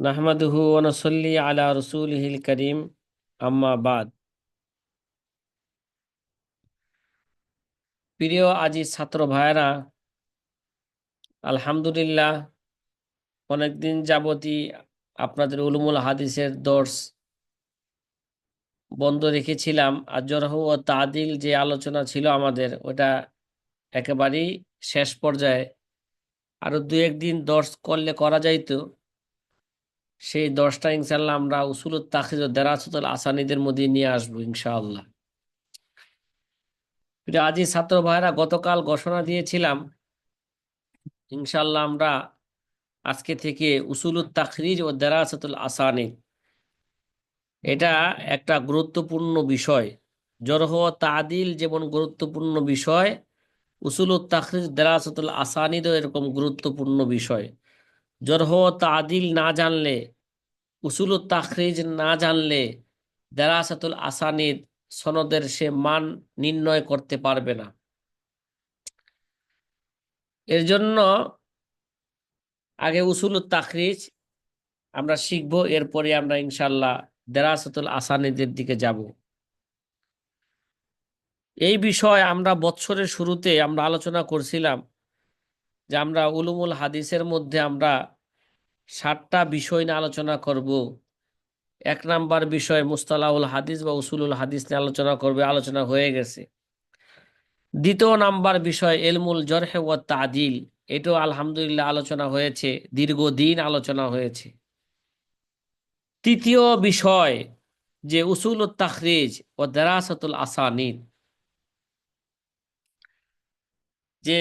নাহমাদুহু ওয়ানসল্লি আলা রসুলিহিল করিম আম্মা প্রিয় আজি ছাত্র ভাইরা আলহামদুলিল্লাহ, অনেকদিন যাবতই আপনাদের উলুমুল হাদিসের দর্শ বন্ধ রেখেছিলাম। আর জরহ ও তাদিল যে আলোচনা ছিল আমাদের, ওটা একেবারেই শেষ পর্যায়ে আরও দু একদিন দর্শ করলে করা যাইতো। সেই দশটা ইনশাল্লাহ আমরা উসুল তাখিজ দেরাসতুল আসানিদের মধ্যে নিয়ে আসব ইনশাআল্লাহ। আজি ছাত্র ভাইরা, গতকাল ঘোষণা দিয়েছিলাম ইনশাল্লাহ আমরা আজকে থেকে উসুলুত তাখরিজ ও দেরাসতুল আসানি। এটা একটা গুরুত্বপূর্ণ বিষয়। জরহ তাদিল যেমন গুরুত্বপূর্ণ বিষয় উসুলুত তাখরিজ দেরাসতুল আসানিদও এরকম গুরুত্বপূর্ণ বিষয়। জরহ তাদিল না জানলে, উসুল তাখরিজ না জানলে দেরাসাতুল আসানিদ সনদের সে মান নির্ণয় করতে পারবে না। এর জন্য আগে উসুল তাখরিজ আমরা শিখব, এরপরে আমরা ইনশাল্লাহ দেরাসাতুল আসানিদের দিকে যাব। এই বিষয় আমরা বৎসরের শুরুতে আমরা আলোচনা করছিলাম যে আমরা উলুমুল হাদিসের মধ্যে আমরা ষাটটা বিষয় নিয়ে আলোচনা করব। এক নাম্বার বিষয় মুস্তালাহুল হাদিস বা উসুলুল হাদিস নিয়ে আলোচনা করবে আলোচনা হয়ে গেছে। দ্বিতীয় নাম্বার বিষয় এলমুল জরহে ও তাদিল, এটাও আলহামদুলিল্লাহ আলোচনা হয়েছে, দীর্ঘদিন আলোচনা হয়েছে। তৃতীয় বিষয় যে উসুল তাখরিজ ও দেরাসতুল আসানিদ যে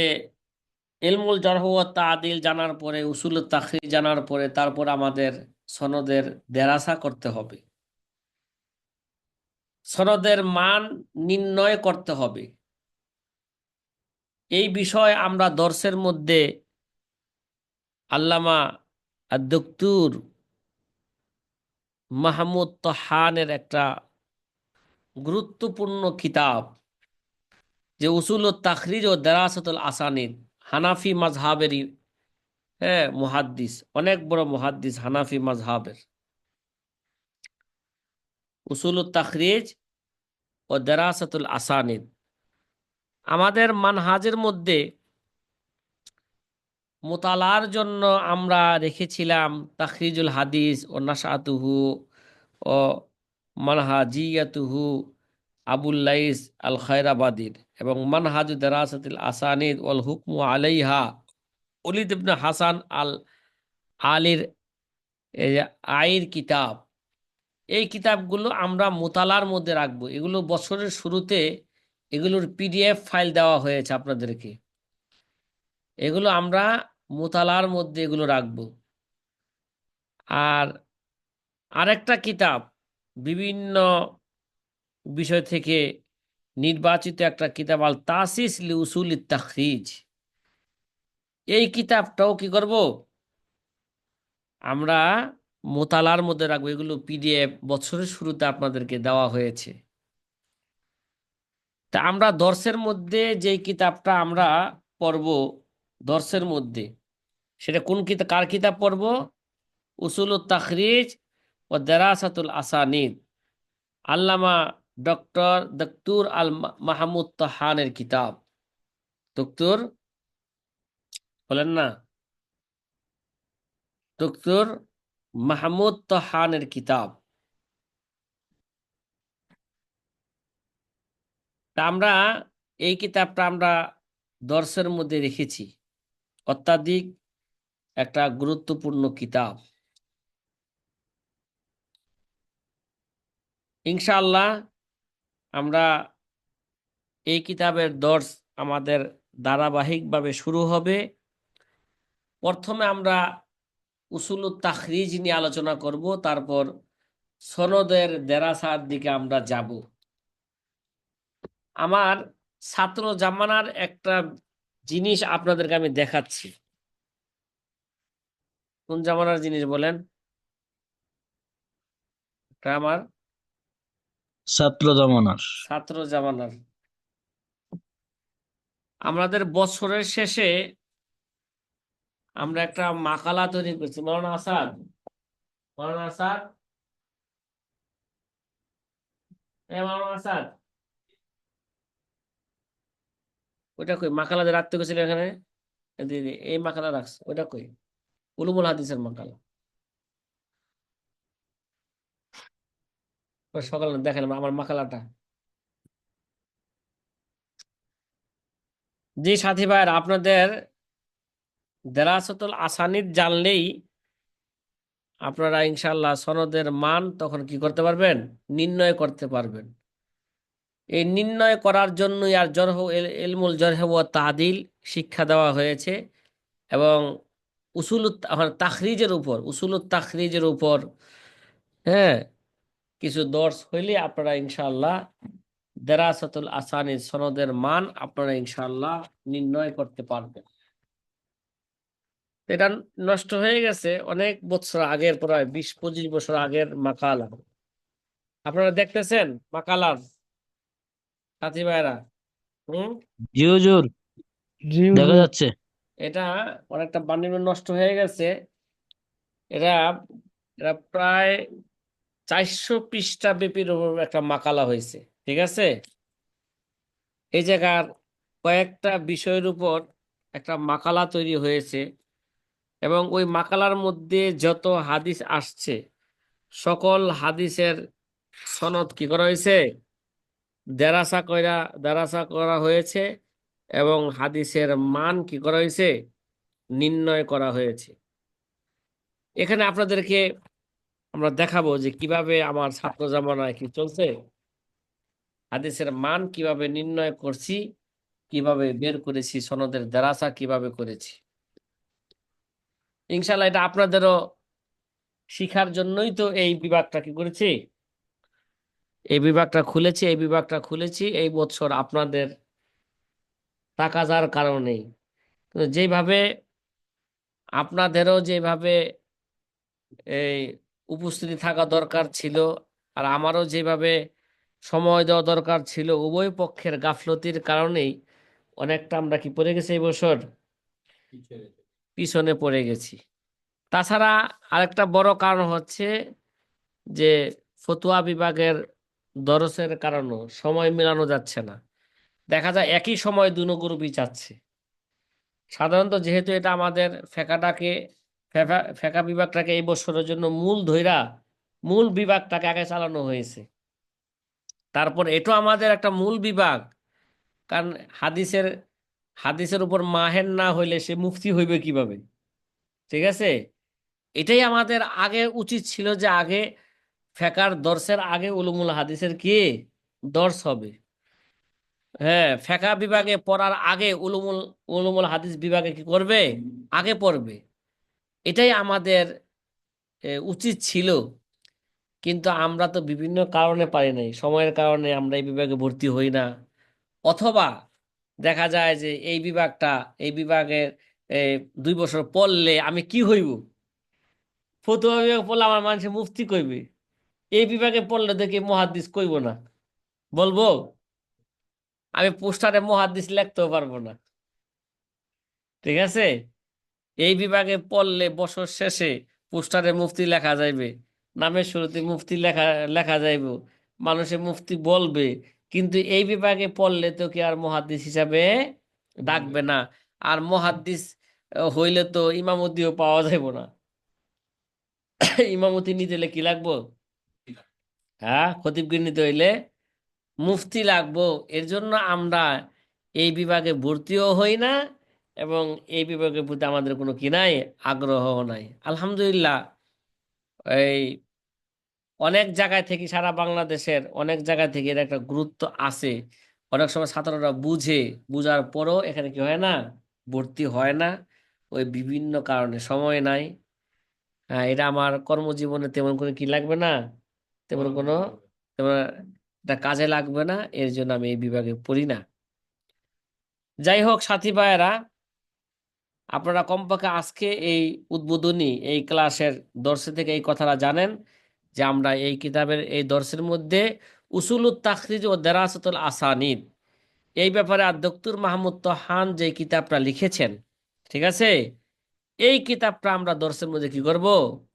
এলমুল জরহ তাদিল জানার পরে, উসুল তাখরি জানার পরে, তারপর আমাদের সনদের দেরাসা করতে হবে। সনদের মান নির্ণয় করতে হবে। এই বিষয় আমরা দর্শের মধ্যে আল্লামা আদুক্তুর মাহমুদ তহানের একটা গুরুত্বপূর্ণ কিতাব যে উসুল তাখরিজ ও দেরাসতুল আসানিদ হানাফি মাজহাবেরই হ্যাঁ মুহাদ্দিস, অনেক বড় মুহাদ্দিস হানাফি মাজহাবের উসুল তাখরিজ ও দেরাসাতুল আসানিদ আমাদের মানহাজের মধ্যে মোতালার জন্য আমরা রেখেছিলাম তাখরিজুল হাদিস ও নাসাতুহু ও মানহাজিয়াতুহু আবুল্লাইস আল খৈরাবাদির এবং মানহাজু দেরাসাতিল আসানিদ ওয়াল হুকমু আলাইহা। অলিদ ইবনে হাসান আল আলীর আয়ের কিতাব, এই কিতাবগুলো আমরা মোতালার মধ্যে রাখব। এগুলো বছরের শুরুতে এগুলোর পিডিএফ ফাইল দেওয়া হয়েছে আপনাদেরকে। এগুলো আমরা মোতালার মধ্যে এগুলো রাখব। আর আরেকটা কিতাব বিভিন্ন বিষয় থেকে নির্বাচিত একটা কিতাব, আল তাসিস লি উসুল তাখরিজ। এই কিতাবটাও কি করব? আমরা মোতালার মধ্যে রাখব। এগুলো পিডিএফ বছরের শুরুতে আপনাদেরকে দেওয়া হয়েছে। তা আমরা দর্শের মধ্যে যে কিতাবটা আমরা পড়ব, দর্শের মধ্যে, সেটা কোন কিতাব কার কিতাব পড়ব? উসুল তাখরিজ ও দেরাসাতুল আসানিদ। আল্লামা ডক্টর দক্তুর আল মাহমুদ তাহানের কিতাব। দক্তুর বলেন না। ডক্টর মাহমুদ তাহানের কিতাব। আমরা, এই কিতাবটা আমরা দর্শের মধ্যে রেখেছি। অত্যাধিক একটা গুরুত্বপূর্ণ কিতাব। ইনশাআল্লাহ আমরা এই কিতাবের দর্শ আমাদের ধারাবাহিকভাবে শুরু হবে। প্রথমে আমরা উসুল তাখরিজ নিয়ে আলোচনা করব, তারপর সনদের দেরাসার দিকে আমরা যাব। আমার ছাত্র জামানার একটা জিনিস আপনাদেরকে আমি দেখাচ্ছি। কোন জামানার জিনিস বলেন? এটা আমার ছাত্র জামানার। ছাত্র জামানার। আমাদের বছরের শেষে আমরা একটা মাকালা তৈরি করছি। মৌলানা আসাদ মৌলানা আসাদ। মৌলানা আসাদ। ওইটা কই? মাকালা রাখতে গেছিল এখানে? এই মাকালা রাখছে। ওইটা কই? উলুমুল হাদিসের মাকালা। সকালে দেখেন আমার মাকালাটা জি সাথী ভাইয়ের, আপনাদের দেরাসতুল আসানিদ জানলেই আপনারা ইনশাল্লাহ সনদের মান তখন কি করতে পারবেন? নির্ণয় করতে পারবেন। এই নির্ণয় করার জন্যই আর জরহ এলমুল জরহ ও তাদিল শিক্ষা দেওয়া হয়েছে এবং উসুল তাখরিজের উপর, উসুল তাখরিজের উপর হ্যাঁ কিছু দর্শ হইলে আপনারা ইনশাল্লাহ দেরাসতুল আসানি সনদের মান আপনারা ইনশাল্লাহ নির্ণয় করতে পারবেন। এটা নষ্ট হয়ে গেছে অনেক বছর আগের প্রায় বিশ পঁচিশ বছর আগের মাকালা। আপনারা দেখতেছেন মাকালার? সাথী ভাইরা হুম? দেখা যাচ্ছে। এটা অনেকটা বান্ডিল নষ্ট হয়ে গেছে। এটা এটা প্রায় চারশো পৃষ্ঠা ব্যাপীর উপর একটা মাকালা হয়েছে, ঠিক আছে? এই জায়গার কয়েকটা বিষয়ের উপর একটা মাকালা তৈরি হয়েছে এবং ওই মাকালার মধ্যে যত হাদিস আসছে, সকল হাদিসের সনদ কি করা হয়েছে? দেরাসা করা দেরাসা করা হয়েছে এবং হাদিসের মান কি করা হয়েছে? নির্ণয় করা হয়েছে। এখানে আপনাদেরকে আমরা দেখাবো যে কীভাবে আমার ছাত্র জামানায় কি চলছে। হাদিসের মান কীভাবে নির্ণয় করছি, কীভাবে বের করেছি, সনদের দেরাসা কীভাবে করেছি। ইনশাল্লাহ এটা আপনাদেরও শিখার জন্যই তো এই বিভাগটা কি করেছি। এই বিভাগটা খুলেছি, এই বিভাগটা খুলেছি, এই বছর আপনাদের তাকাজার কারণেই কিন্তু যেভাবে আপনাদেরও যেভাবে এই উপস্থিতি থাকা দরকার ছিল। আর আমারও যেভাবে সময় দেওয়া দরকার ছিল, উভয় পক্ষের গাফলতির কারণেই অনেকটা আমরা কি পড়ে গেছি এই বছর? পিছনে পড়ে গেছি। তাছাড়া আরেকটা বড় কারণ হচ্ছে যে ফতুয়া বিভাগের দরসের কারণও সময় মেলানো যাচ্ছে না। দেখা যায় একই সময় দুনো গ্রুপই চাচ্ছে সাধারণত যেহেতু এটা আমাদের ফেকাটাকে ফেকা বিভাগটাকে এই বছরের জন্য মূল ধৈরা মূল বিভাগটাকে আগে চালানো হয়েছে। তারপর এটা আমাদের একটা মূল বিভাগ। কারণ হাদিসের হাদিসের উপর মাহের না হইলে সে মুক্তি হইবে কীভাবে? ঠিক আছে? এটাই আমাদের আগে উচিত ছিল যে আগে ফেকার দর্শের আগে উলুমুল হাদিসের কি? দর্শ হবে। হ্যাঁ ফেকা বিভাগে পড়ার আগে উলুমুল উলুমুল হাদিস বিভাগে কি করবে? আগে পড়বে। এটাই আমাদের উচিত ছিল। কিন্তু আমরা তো বিভিন্ন কারণে পারি নাই। সময়ের কারণে আমরা এই বিভাগে ভর্তি হই না। অথবা দেখা যায় যে এই বিভাগটা, এই বিভাগের দুই বছর পড়লে আমি কি হইব? ফতুয়া বিভাগ পড়লে আমার মানুষে মুফতি কইবে। এই বিভাগে পড়লে দেখি মহাদিস কইব না। বলব, আমি পোস্টারে মহাদিস লিখতেও পারব না। ঠিক আছে? এই বিভাগে পড়লে বছর শেষে পোস্টারে মুফতি লেখা যাইবে। নামের শুরুতে মুফতি লেখা লেখা যাইব। মানুষে মুফতি বলবে কিন্তু এই বিভাগে পড়লে তো কি আর মহাদ্দিস হিসাবে ডাকবে না? আর মহাদ্দিস আহ, হইলে তো ইমামতিও পাওয়া যাইব না। ইমামতি নিতে হলে কি লাগবো? হ্যাঁ খতিবগির নিতে হইলে মুফতি লাগবো। এর জন্য আমরা এই বিভাগে ভর্তিও হই না এবং এই বিভাগের প্রতি আমাদের কোনো কি নাই? আগ্রহ নাই। আলহামদুলিল্লাহ এই অনেক জায়গায় থেকে সারা বাংলাদেশের অনেক জায়গা থেকে এর একটা গুরুত্ব আছে। অনেক সময় ছাত্ররা বুঝে বুঝার পরও এখানে কি হয় না? ভর্তি হয় না। ওই বিভিন্ন কারণে সময় নাই। হ্যাঁ এটা আমার কর্মজীবনে তেমন কোনো কি লাগবে না? তেমন কোনো তেমন এটা কাজে লাগবে না। এর জন্য আমি এই বিভাগে পড়ি না। যাই হোক সাথী ভাইয়েরা আপনারা কমপক্ষে আজকে এই উদ্বোধনী, এই ক্লাসের দর্শে থেকে এই কথাটা জানেন যে আমরা এই কিতাবের এই দর্শের মধ্যে উসুলুত তাখরিজ ও দেরাসতুল আসানিদ। এই ব্যাপারে আর মাহমুদ তোহান যে কিতাবটা লিখেছেন, ঠিক আছে? এই কিতাবটা আমরা দর্শের মধ্যে কি করব?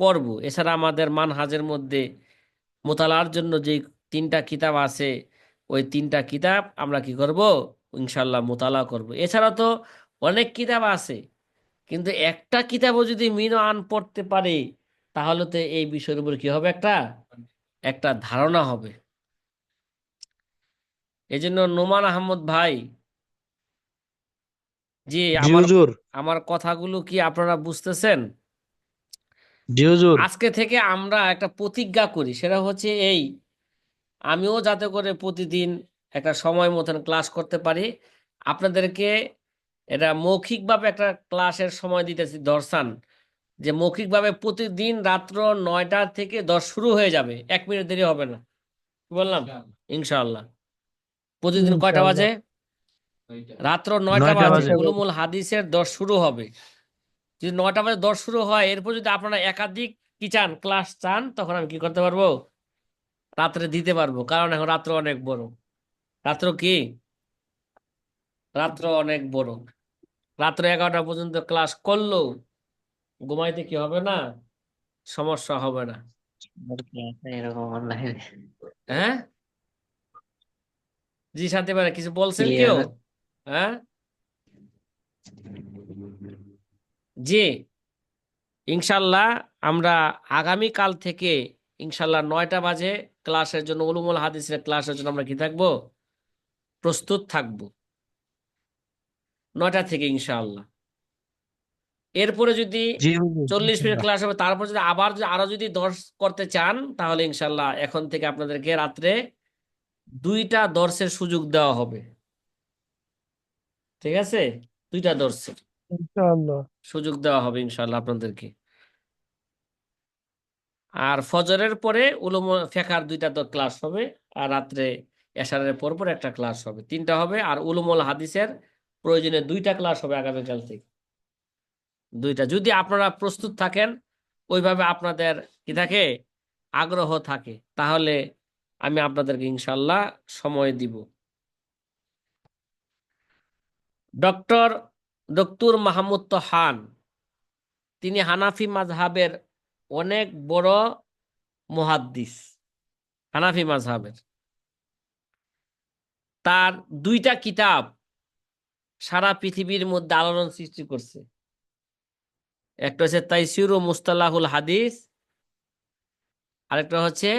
পড়ব। এছাড়া আমাদের মানহাজের মধ্যে মোতালার জন্য যে তিনটা কিতাব আছে, ওই তিনটা কিতাব আমরা কি করব? ইনশাল্লাহ মোতালা করব। এছাড়া তো অনেক কিতাব আছে। কিন্তু একটা কিতাবও যদি মিনো পড়তে পারে তাহলে তো এই বিষয়ের উপর কি হবে একটা? একটা ধারণা হবে। এই জন্য নোমান আহমদ ভাই জি আমার আমার কথাগুলো কি আপনারা বুঝতেছেন? আজকে থেকে আমরা একটা প্রতিজ্ঞা করি সেটা হচ্ছে এই আমিও যাতে করে প্রতিদিন একটা সময় মতন ক্লাস করতে পারি আপনাদেরকে এটা মৌখিকভাবে একটা ক্লাসের সময় দিতেছি দর্শান। যে মৌখিকভাবে প্রতিদিন রাত্র নয়টা থেকে দশ শুরু হয়ে যাবে। এক মিনিট দেরি হবে না। বললাম? ইনশাআল্লাহ। প্রতিদিন কয়টা বাজে? রাত্র নয়টা বাজে। উলুমুল হাদিসের দশ শুরু হবে। যদি নয়টা বাজে দশ শুরু হয় এরপর যদি আপনারা একাধিক কি চান ক্লাস চান তখন আমি কি করতে পারব? রাত্রে দিতে পারব। কারণ এখন রাত্র অনেক বড়। রাত্র কি? রাত্র অনেক বড়। রাত্র এগারোটা পর্যন্ত ক্লাস করল ঘুমাইতে কি হবে না? সমস্যা হবে না। এরকম অনলাইনে হ্যাঁ? জি সাথে পারে কিছু বলছেন কেউ? হ্যাঁ? জি। ইনশাল্লাহ আমরা আগামী কাল থেকে ইনশাল্লাহ নয়টা বাজে ক্লাসের জন্য উলুমুল হাদিসের ক্লাসের জন্য আমরা কি থাকব? প্রস্তুত থাকব। নয়টা থেকে ইনশাআল্লাহ। এরপরে যদি চল্লিশ মিনিট ক্লাস হবে তারপর যদি আবার যদি আরও যদি দর্শ করতে চান তাহলে ইনশাল্লাহ এখন থেকে আপনাদেরকে রাত্রে দুইটা দর্শের সুযোগ দেওয়া হবে। ঠিক আছে? দুইটা দর্শের সুযোগ দেওয়া হবে ইনশাল্লাহ আপনাদেরকে। আর ফজরের পরে উলুম ফেকার দুইটা ক্লাস হবে আর রাত্রে এশারের পর পর একটা ক্লাস হবে। তিনটা হবে আর উলুমুল হাদিসের প্রয়োজনে দুইটা ক্লাস হবে আগামীকাল থেকে। দুইটা। যদি আপনারা প্রস্তুত থাকেন, ওইভাবে আপনাদের কি থাকে? আগ্রহ থাকে। তাহলে আমি আপনাদেরকে ইনশাল্লাহ সময় দিব। ডক্টর ডক্টর মাহমুদ তোহান, তিনি হানাফি মাযহাবের অনেক বড় মুহাদ্দিস। হানাফি মাযহাবের। তার দুইটা কিতাব সারা পৃথিবীর মধ্যে আলোড়ন সৃষ্টি করছে। একটা হচ্ছে তাইসির ও মুস্তালাহুল হাদিস, আরেকটা হচ্ছে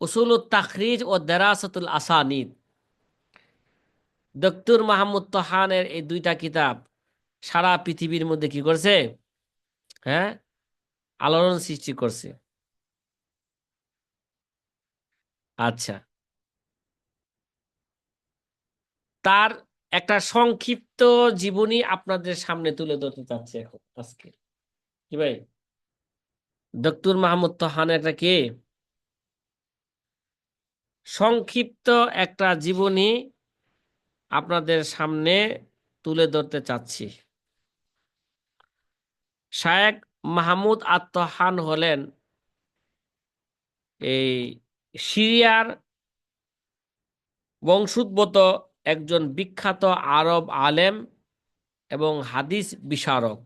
উসুল তাখরিজ ও দেরাসতুল আসানিদ। ডক্টর মাহমুদ তোহানের এই দুইটা কিতাব সারা পৃথিবীর মধ্যে কি করছে? হ্যাঁ আলোড়ন সৃষ্টি করছে। আচ্ছা। তার একটা সংক্ষিপ্ত জীবনী আপনাদের সামনে তুলে ধরতে চাচ্ছে এখন আজকে। কি ভাই? ডক্টর মাহমুদ তোহান একটা কে? সংক্ষিপ্ত একটা জীবনী আপনাদের সামনে তুলে ধরতে চাচ্ছি। শায়েক মাহমুদ আত্মহান হলেন এই সিরিয়ার বংশোদ্ভূত একজন বিখ্যাত আরব আলেম এবং হাদিস বিশারক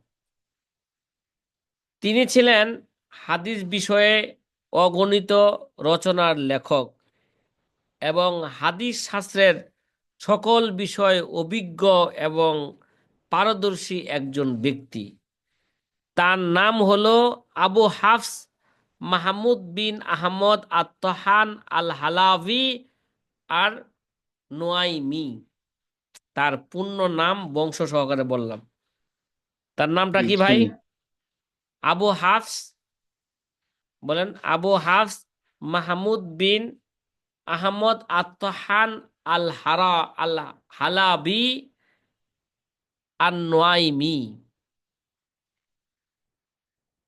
তিনি ছিলেন হাদিস বিষয়ে অগণিত রচনার লেখক এবং হাদিস শাস্ত্রের সকল বিষয় অভিজ্ঞ এবং পারদর্শী একজন ব্যক্তি। তার নাম হলো আবু হাফস মাহমুদ বিন আহমদ আত্মহান আল হালাভি আর নোয়াইমি তার পূর্ণ নাম বংশ সহকারে বললাম। তার নামটা কি ভাই? আবু হাফস। বলেন আবু হাফস মাহমুদ বিন আহমদ আত্মহান আল হারা আল হালাবি আর নোয়াইমি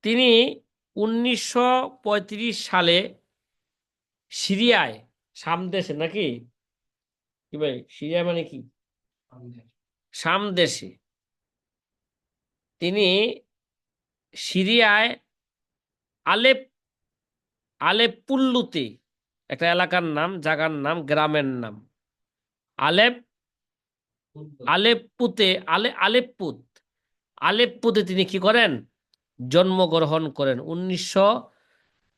তিনি উনিশশো পঁয়ত্রিশ সালে সিরিয়ায় সামদেশে নাকি? কি ভাই? সিরিয়া মানে কি? সামদেশে তিনি সিরিয়ায় আলেপ আলেপুল্লুতে একটা এলাকার নাম, জাগার নাম, গ্রামের নাম। আলেপ, আলেপ্পুতে, আলে, আলেপ্পুত, আলেপ্পুতে তিনি কি করেন? জন্মগ্রহণ করেন। উনিশশো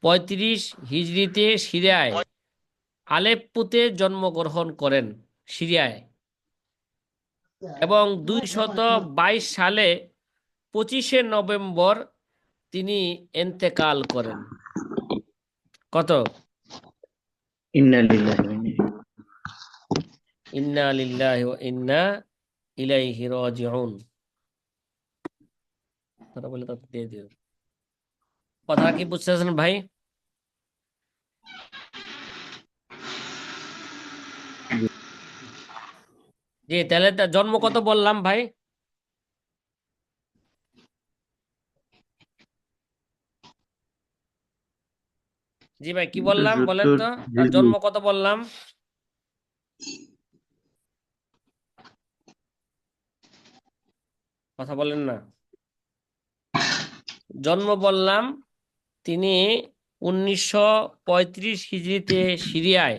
পঁয়ত্রিশ হিজরিতে সিরিয়ায় আলেপ্পোতে জন্মগ্রহণ করেন সিরিয়ায় এবং দুইশত বাইশ সালে পঁচিশে নভেম্বর তিনি এন্তেকাল করেন। কত? ইন্না লিল্লাহি ওয়া ইন্না ইন্না লিল্লাহি ওয়া ইন্না ইলাইহি রাজিউন। তারা বলে দিয়ে দিও। কথা কি বুঝতেছেন ভাই? জি তাহলে জন্ম কত বললাম ভাই? জি ভাই কি বললাম বলেন তো? জন্ম কত বললাম? কথা বলেন না। জন্ম বললাম তিনি উনিশশো পঁয়ত্রিশ হিজরিতে সিরিয়ায়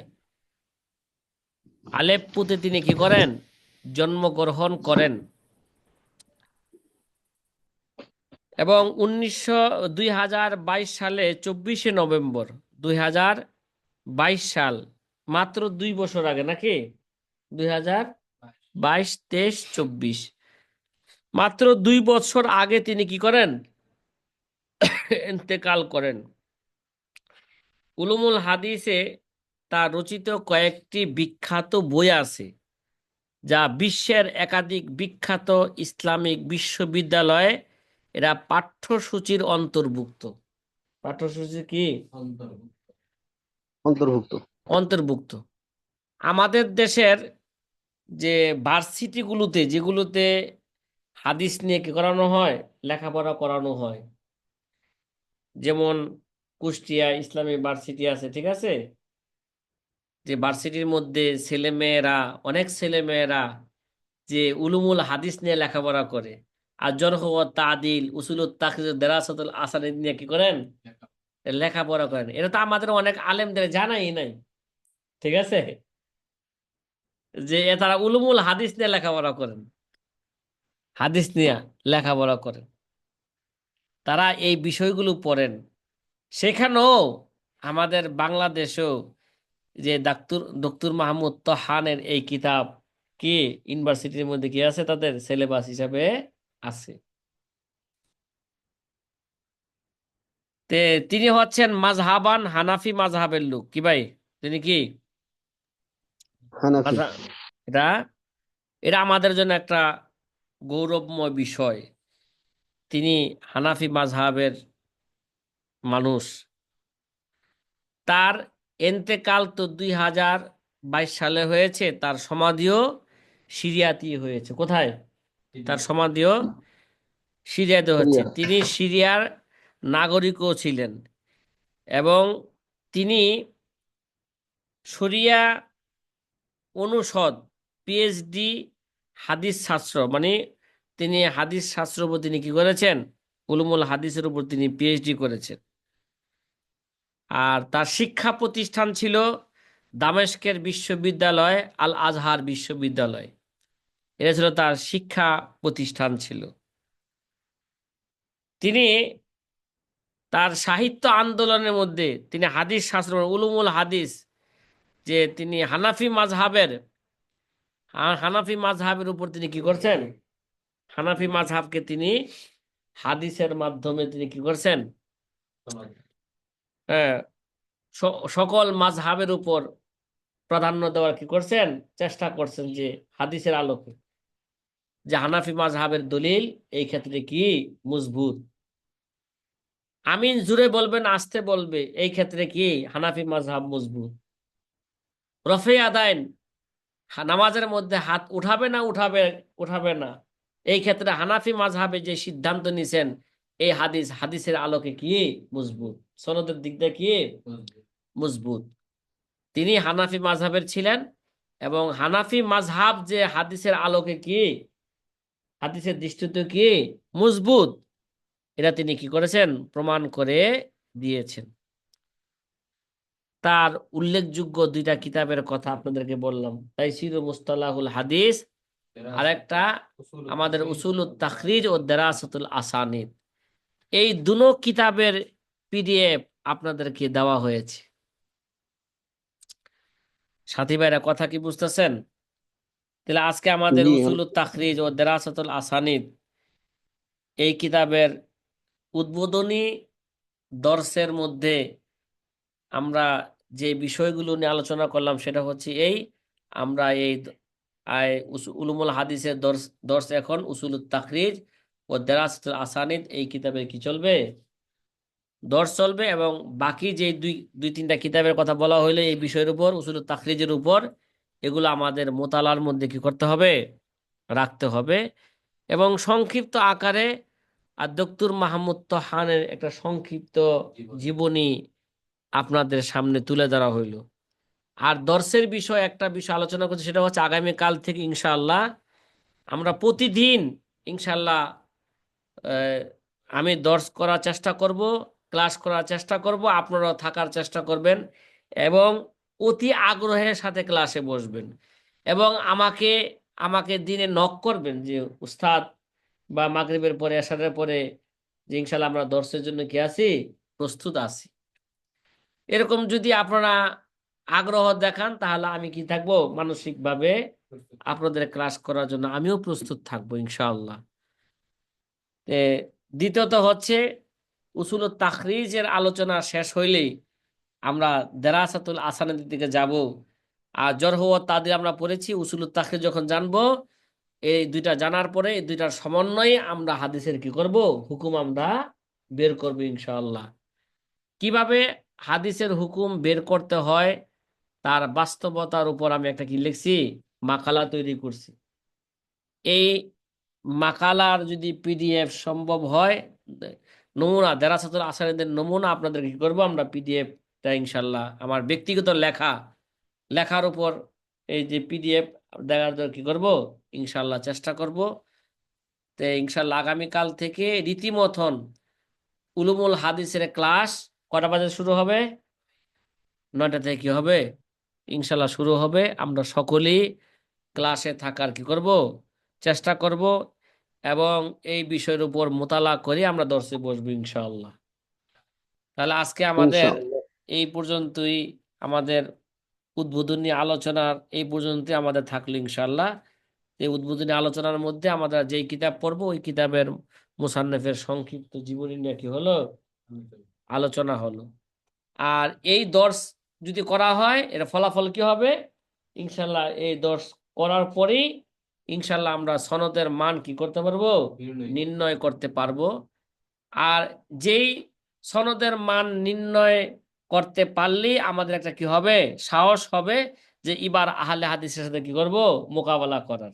আলেপ্পোতে তিনি কি করেন? জন্মগ্রহণ করেন। এবং উনিশশো দুই সালে চব্বিশে নভেম্বর দুই হাজার বাইশ সাল, মাত্র দুই বছর আগে নাকি? দুই হাজার বাইশ তেইশ চব্বিশ। মাত্র দুই বছর আগে তিনি কি করেন? ইন্তেকাল করেন। উলুমুল হাদিসে তার রচিত কয়েকটি বিখ্যাত বই আছে। যা বিশ্বের একাধিক বিখ্যাত ইসলামিক বিশ্ববিদ্যালয়ে এরা পাঠ্যসূচির অন্তর্ভুক্ত। পাঠ্যসূচি কি? অন্তর্ভুক্ত। অন্তর্ভুক্ত। আমাদের দেশের যে ভার্সিটিগুলোতে যেগুলোতে হাদিস নিয়ে কি করানো হয়? লেখাপড়া করানো হয়। যেমন কুষ্টিয়া ইসলামী ভার্সিটি আছে ঠিক আছে? যে ভার্সিটির মধ্যে ছেলে মেয়েরা অনেক ছেলে মেয়েরা যে উলুমুল হাদিস নিয়ে লেখাপড়া করে। আর জরহ তাদিল, উসুল তাকিজ আসানিদ নিয়ে কি করেন? লেখাপড়া করেন। এটা তো আমাদের অনেক আলেমদের জানাই নাই। ঠিক আছে? যে এ তারা উলুমুল হাদিস নিয়ে লেখাপড়া করেন। হাদিস নিয়ে লেখাপড়া করেন। তারা এই বিষয়গুলো পড়েন। সেখানেও আমাদের বাংলাদেশেও যে ডাক্তার ডক্টর মাহমুদ তহানের এই কিতাব কি ইউনিভার্সিটির মধ্যে কি আছে? তাদের সিলেবাস হিসাবে আছে। তে তিনি হচ্ছেন মাজহাবান হানাফি মাজহাবের লোক। কি ভাই? তিনি কি? এটা? এটা আমাদের জন্য একটা গৌরবময় বিষয়। তিনি হানাফি মাযহাবের মানুষ। তার এন্তেকাল তো দুই হাজার বাইশ সালে হয়েছে তার সমাধিও সিরিয়াতি হয়েছে। কোথায়? তার সমাধিও সিরিয়াতে হচ্ছে। তিনি সিরিয়ার নাগরিকও ছিলেন এবং তিনি শরিয়া অনুষদ পিএইচডি হাদিস শাস্ত্র মানে তিনি হাদিস শাস্ত্র উপর তিনি কি করেছেন? উলুমুল হাদিসের উপর তিনি পিএইচডি করেছেন। আর তার শিক্ষা প্রতিষ্ঠান ছিল দামেস্কের বিশ্ববিদ্যালয় আল আজহার বিশ্ববিদ্যালয়। এটা ছিল তার শিক্ষা প্রতিষ্ঠান ছিল। তিনি তার সাহিত্য আন্দোলনের মধ্যে, তিনি হাদিস শাস্ত্র, উলুমুল হাদিস, যে তিনি হানাফি মাজহাবের হানাফি মাজহাবের উপর তিনি কি করছেন? হানাফি মাজহাবকে তিনি হাদিসের মাধ্যমে তিনি কি করছেন? সকল মাজহাবের উপর প্রাধান্য দেওয়ার কি করছেন? চেষ্টা করছেন যে হাদিসের আলোকে। যে হানাফি মাজহাবের দলিল, এই ক্ষেত্রে কি মজবুত? আমিন জুড়ে বলবেন, আসতে বলবে, এই ক্ষেত্রে কি হানাফি মাজহাব মজবুত? রফে আদায়ন নামাজের মধ্যে হাত উঠাবে না উঠাবে উঠাবে না? এই ক্ষেত্রে হানাফি মাজহাবে যে সিদ্ধান্ত নিছেন, এই হাদিস, হাদিসের আলোকে কি মজবুত? সনদের দিক দিয়ে কি মজবুত। তিনি হানাফি মাজহাবের ছিলেন এবং হানাফি মাজহাব যে হাদিসের আলোকে কি হাদিসের দৃষ্টিতে কি মজবুত এটা তিনি কি করেছেন? প্রমাণ করে দিয়েছেন। তার উল্লেখযোগ্য দুইটা কিতাবের কথা আপনাদেরকে বললাম। তাই সির মুস্তালাহুল হাদিস আরেকটা আমাদের উসুল তাখরিজ ও দেরাসতুল আসানিদ। এই দুনো কিতাবের পিডিএফ আপনাদেরকে দেওয়া হয়েছে। সাথী ভাইরা কথা কি বুঝতেছেন? তাহলে আজকে আমাদের জি, উসুলুত তাখরিজ ও দেরাসাতুল আসানিদ এই কিতাবের উদ্বোধনী দর্সের মধ্যে আমরা যে বিষয়গুলো নিয়ে আলোচনা করলাম সেটা হচ্ছে এই আমরা এই উলুমুল হাদিসের দর্শ দর্শ এখন উসুলুত তাখরিজ ও দেরাসাতুল আসানিদ এই কিতাবে কি চলবে? দর্স চলবে এবং বাকি যে দুই দুই তিনটা কিতাবের কথা বলা হইল এই বিষয়ের উপর উসুল তাখরিজের উপর এগুলো আমাদের মোতালার মধ্যে কি করতে হবে? রাখতে হবে। এবং সংক্ষিপ্ত আকারে আর দক্তুর মাহমুদ তহানের একটা সংক্ষিপ্ত জীবনী। আপনাদের সামনে তুলে ধরা হইল। আর দর্শের বিষয় একটা বিষয় আলোচনা করছি সেটা হচ্ছে আগামীকাল থেকে ইনশাআল্লাহ আমরা প্রতিদিন ইনশাল্লাহ আমি দর্শ করার চেষ্টা করব। ক্লাস করার চেষ্টা করব, আপনারাও থাকার চেষ্টা করবেন এবং অতি আগ্রহের সাথে ক্লাসে বসবেন এবং আমাকে আমাকে দিনে নক করবেন যে, উস্তাদ, বা মাগরিবের পরে, এশারের পরে যে ইনশাল্লাহ আমরা দর্শের জন্য কি আছি? প্রস্তুত আছি। এরকম যদি আপনারা আগ্রহ দেখান, তাহলে আমি কি থাকব? মানসিকভাবে আপনাদের ক্লাস করার জন্য আমিও প্রস্তুত থাকব ইনশাআল্লাহ। দ্বিতীয়ত হচ্ছে উসুল তাখরিজের আলোচনা শেষ হইলেই আমরা দেরাসাতুল আসানের দিকে যাব। আর জরহ তাদের আমরা পড়েছি, উসুল তাখরিজ যখন জানব, এই দুইটা জানার পরে, এই দুইটার সমন্বয়ে আমরা হাদিসের কি করব? হুকুম আমরা বের করব ইনশাআল্লাহ। কীভাবে হাদিসের হুকুম বের করতে হয়, তার বাস্তবতার উপর আমি একটা কি লিখছি? মাকালা তৈরি করছি। এই মাকালার যদি পিডিএফ সম্ভব হয় নমুনা দেরাসাতুল আসারিদের নমুনা আপনাদের কি করব আমরা? পিডিএফটা ইনশাল্লাহ আমার ব্যক্তিগত লেখা, লেখার উপর এই যে পিডিএফ দেখার জন্য কি করব? ইনশাল্লাহ চেষ্টা করব। তো ইনশাল্লাহ আগামীকাল থেকে রীতিমতন উলুমুল হাদিসের ক্লাস কটা বাজে শুরু হবে? নয়টা থেকে কি হবে? ইনশাল্লাহ শুরু হবে। আমরা সকলেই ক্লাসে থাকার কি করব? চেষ্টা করব এবং এই বিষয়ের উপর মোতালা করে আমরা দর্শে বসবো ইনশাআল্লাহ। তাহলে আজকে আমাদের এই পর্যন্তই আমাদের উদ্বোধনী আলোচনার এই পর্যন্তই আমাদের থাকল ইনশাআল্লাহ। এই উদ্বোধনী আলোচনার মধ্যে আমরা যেই কিতাব পড়ব ওই কিতাবের মুসান্নফের সংক্ষিপ্ত জীবনী নিয়ে কি হলো? আলোচনা হলো। আর এই দর্শ যদি করা হয় এর ফলাফল কি হবে? ইনশাল্লাহ এই দর্শ করার পরেই ইনশাল্লাহ আমরা সনদের মান কি করতে পারব? নির্ণয়। করতে পারব। আর যেই সনদের মান নির্ণয় করতে পারলেই আমাদের একটা কি হবে? সাহস হবে যে এবার আহলে হাদিসের সাথে কি করব? মোকাবেলা করার।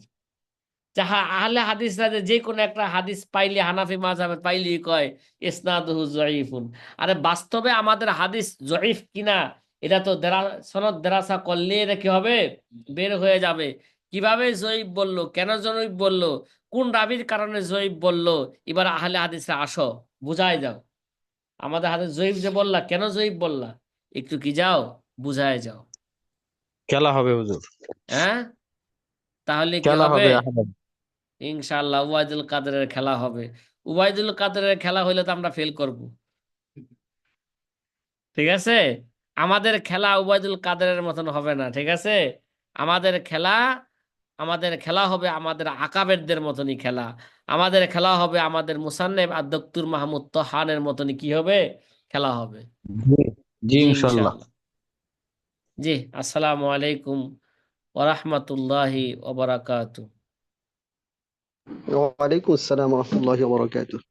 যাহা আহলে হাদিসরা যে কোনো একটা হাদিস পাইলে হানাফি মাযহাবে পাইলেই কয় ইসনাদুহু জয়ীফুন আরে বাস্তবে আমাদের হাদিস জয়ীফ কিনা এটা তো দেরা সনদ দেরাসা করলে এটা কি হবে? বের হয়ে যাবে। কীভাবে জয়ীব বলল? কেন জয়ীব বলল? কোন রাবির কারণে জয়ীব বলল? এবার আহলে হাদিসে আসো বুঝাই যাও আমাদের হাতে জয়ীব যে বললা কেন জয়ীব বললা? একটু কি যাও বুঝায় যাও। খেলা হবে হুজুর। হ্যাঁ? তাহলে কি খেলা হবে? হবে ইনশাআল্লাহ উবাইদুল কাদেরের খেলা হবে। উবাইদুল কাদেরের খেলা হইলে তো আমরা ফেল করব। ঠিক আছে? আমাদের খেলা উবাইদুল কাদেরের মতন হবে না ঠিক আছে? আমাদের খেলা আমাদের খেলা হবে আমাদের আকাবেরদের মতনই খেলা। আমাদের খেলা হবে আমাদের মুসান্নেব আর দক্তুর মাহমুদ তোহানের মতনই কি হবে? খেলা হবে। জি ইনশাআল্লাহ। জি আসসালামু আলাইকুম ওয়া রাহমাতুল্লাহি ওয়া বারাকাতু ওয়া আলাইকুম আসসালাম ওয়া রাহমাতুল্লাহি ওয়া